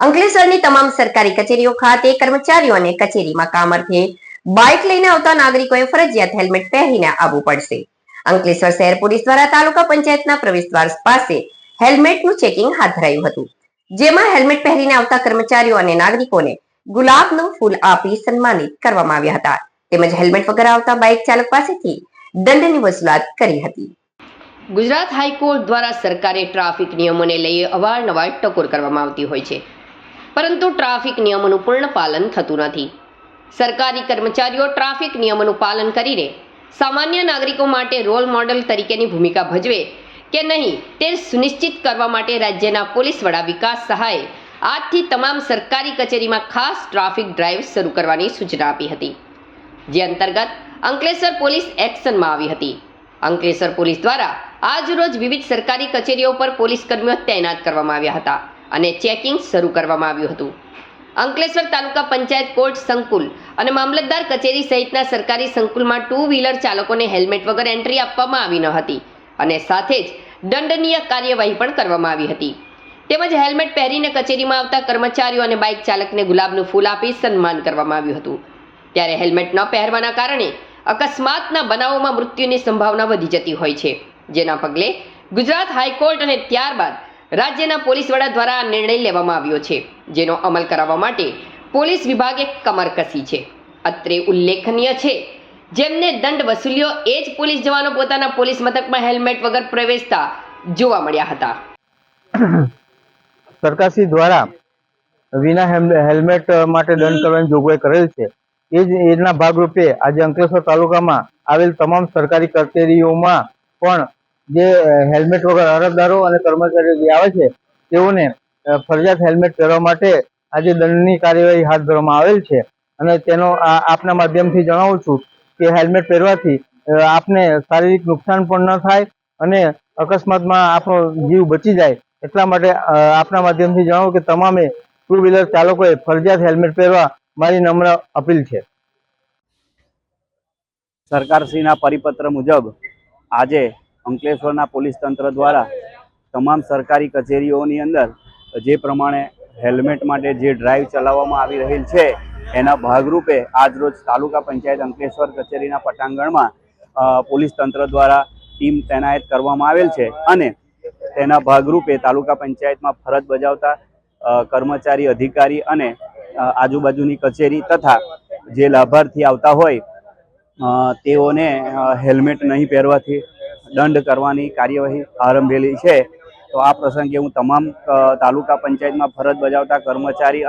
અંકલેશ્વરની તમામ સરકારી કચેરીઓ ખાતે કર્મચારીઓને કચેરીમાં કામ અર્થે બાઇક લઈને આવતા નાગરિકોએ ફરજિયાત હેલ્મેટ પહેરીને આવવું પડશે. અંકલેશ્વર શહેર પોલીસ દ્વારા તાલુકા પંચાયતના પ્રવેશદ્વાર પાસે હેલ્મેટનું ચેકિંગ હાથ ધરાયું હતું. જેમાં હેલ્મેટ પહેરીને આવતા કર્મચારીઓ અને નાગરિકોને ગુલાબનું ફૂલ આપી સન્માનિત કરવામાં આવ્યા હતા. તેમજ હેલ્મેટ વગર આવતા બાઇક ચાલક પાસેથી દંડની વસૂલાત કરી હતી. ગુજરાત હાઈકોર્ટ દ્વારા સરકારે ટ્રાફિક નિયમોને લઈ અવારનવાર ટકોર કરવામાં આવતી હોય છે. પરંતુ ટ્રાફિક નિયમોનું પૂર્ણ પાલન થતું નથી. સરકારી કર્મચારીઓ ટ્રાફિક નિયમોનું પાલન કરીને સામાન્ય નાગરિકો માટે રોલ મોડલ તરીકેની ભૂમિકા ભજવે કે નહીં તે સુનિશ્ચિત કરવા માટે રાજ્યના પોલીસ વડા વિકાસ સહાયે આજથી તમામ સરકારી કચેરીમાં ખાસ ટ્રાફિક ડ્રાઈવ શરૂ કરવાની સૂચના આપી હતી. જે અંતર્ગત અંકલેશ્વર પોલીસ એક્શનમાં આવી હતી. અંકલેશ્વર પોલીસ દ્વારા આજરોજ વિવિધ સરકારી કચેરીઓ પર પોલીસ કર્મીઓ તૈનાત કરવામાં આવ્યા હતા. અને ચેકિંગ શરૂ કરવામાં આવ્યું હતું. અંકલેશ્વર તાલુકા પંચાયત કોર્ટ સંકુલ અને મામલતદાર કચેરી સહિતના સરકારી સંકુલમાં ટુ વ્હીલર ચાલકોને હેલ્મેટ વગર એન્ટ્રી આપવામાં આવી ન હતી અને સાથે જ દંડનીય કાર્યવાહી પણ કરવામાં આવી હતી. તેમજ હેલ્મેટ પહેરીને કચેરીમાં આવતા કર્મચારીઓ અને બાઇક ચાલકને ગુલાબનું ફૂલ આપી સન્માન કરવામાં આવ્યું હતું. ત્યારે હેલ્મેટ ન પહેરવાના કારણે અકસ્માતના બનાવોમાં મૃત્યુની સંભાવના વધી જતી હોય છે. જેના પગલે ગુજરાત હાઈકોર્ટ અને ત્યારબાદ રાજ્યના પોલીસ વડા દ્વારા નિર્ણય લેવામાં આવ્યો છે, જેનો અમલ કરાવવા માટે પોલીસ વિભાગે કમર કસી છે. અત્રે ઉલ્લેખનીય છે, જેમને દંડ વસૂલ્યો એ જ પોલીસ જવાનો પોતાના પોલીસ મથકમાં હેલ્મેટ વગર પ્રવેશતા જોવા મળ્યા હતા. સરકારશ્રી દ્વારા વિના હેલ્મેટ માટે દંડ કરવાની જોગવાઈ કરેલ છે. એ જ, એના ભાગરૂપે આજે અંકલેશ્વર તાલુકામાં આવેલ તમામ સરકારી કચેરીઓમાં પણ જે હેલ્મેટ વગર અરજદારો અને કર્મચારીઓ જે આવે છે, તેઓને ફરજિયાત હેલ્મેટ પહેરવા માટે આજે દંડની કાર્યવાહી હાથ ધરવામાં આવેલ છે. અને તેનો આપના માધ્યમથી જણાવું છું કે હેલ્મેટ પહેરવાથી આપને શારીરિક નુકસાન પણ ન થાય અને અકસ્માતમાં આપણો જીવ બચી જાય. એટલા માટે આપના માધ્યમથી જણાવું કે તમામે ટુ વ્હીલર ચાલકોએ ફરજિયાત હેલ્મેટ પહેરવા મારી નમ્ર અપીલ છે. સરકારશ્રીના પરિપત્ર મુજબ આજે અંકલેશ્વરના પોલીસ તંત્ર દ્વારા તમામ સરકારી કચેરીઓની અંદર જે પ્રમાણે હેલ્મેટ માટે જે ડ્રાઈવ ચલાવવામાં આવી રહેલ છે, એના ભાગરૂપે આજરોજ તાલુકા પંચાયત અંકલેશ્વર કચેરીના પટાંગણમાં પોલીસ તંત્ર દ્વારા ટીમ તૈનાત કરવામાં આવેલ છે અને તેના ભાગરૂપે તાલુકા પંચાયતમાં ફરજ બજાવતા કર્મચારી, અધિકારી અને આજુબાજુની કચેરી તથા જે લાભાર્થી આવતા હોય તેઓને હેલ્મેટ નહીં પહેરવાથી દંડ કરવાની કાર્યવાહી આરંભેલી છે. તો આ પ્રસંગે હું તમામ તાલુકા પંચાયતમાં ફરજ બજાવતા કર્મચારી અને